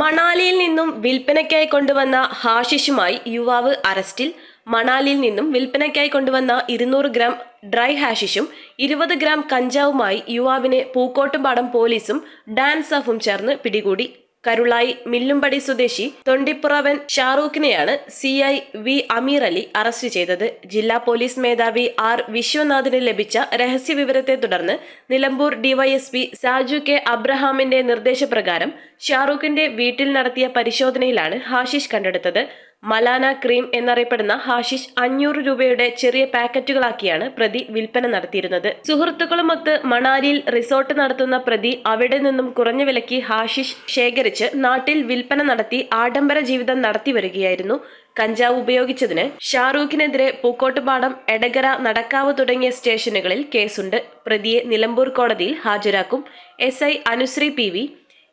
മണാലിയിൽ നിന്നും വിൽപ്പനയ്ക്കായി കൊണ്ടുവന്ന ഹാഷിഷുമായി യുവാവ് അറസ്റ്റിൽ. മണാലിയിൽ നിന്നും വിൽപ്പനയ്ക്കായി കൊണ്ടുവന്ന ഇരുന്നൂറ് ഗ്രാം ഡ്രൈ ഹാഷിഷും ഇരുപത് ഗ്രാം കഞ്ചാവുമായി യുവാവിനെ പൂക്കോട്ടുംപാടം പോലീസും ഡാൻസ് ചേർന്ന് പിടികൂടി. കരുളായി മില്ലുംപടി സ്വദേശി Thondippuravan ഷാറൂഖിനെയാണ് C I V Amir Ali arrest ചെയ്തത്. ജില്ലാ പോലീസ് മേധാവി ആർ വിശ്വനാഥിന് ലഭിച്ച രഹസ്യവിവരത്തെ തുടർന്ന് നിലമ്പൂർ ഡിവൈഎസ്പി സാജു കെ അബ്രഹാമിന്റെ നിർദ്ദേശപ്രകാരം ഷാറൂഖിന്റെ വീട്ടിൽ നടത്തിയ പരിശോധനയിലാണ് ഹാഷിഷ് കണ്ടെടുത്തത്. മലാന ക്രീം എന്നറിയപ്പെടുന്ന ഹാഷിഷ് അഞ്ഞൂറ് രൂപയുടെ ചെറിയ പാക്കറ്റുകളാക്കിയാണ് പ്രതി വിൽപ്പന നടത്തിയിരുന്നത്. സുഹൃത്തുക്കളുമൊത്ത് മണാലിയിൽ റിസോർട്ട് നടത്തുന്ന പ്രതി അവിടെ നിന്നും കുറഞ്ഞ വിലയ്ക്ക് ഹാഷിഷ് ശേഖരിച്ച് നാട്ടിൽ വിൽപ്പന നടത്തി ആഡംബര ജീവിതം നടത്തി വരികയായിരുന്നു. കഞ്ചാവ് ഉപയോഗിച്ചതിന് ഷാറൂഖിനെതിരെ പൂക്കോട്ടുപാടം എടകര നടക്കാവ് തുടങ്ങിയ സ്റ്റേഷനുകളിൽ കേസുണ്ട്. പ്രതിയെ നിലമ്പൂർ കോടതിയിൽ ഹാജരാക്കും S I Anushree P V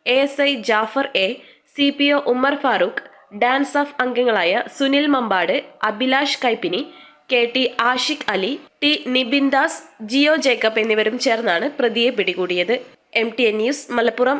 A S I Jafar A C P O Ummer Farooq DANSAF അംഗങ്ങളായ Sunil Mambad Abhilash Kaippini K T Ashiq Ali T Nibin Das Jio Jacob എന്നിവരും ചേർന്നാണ് പ്രതിയെ പിടികൂടിയത്. M T N news Malappuram.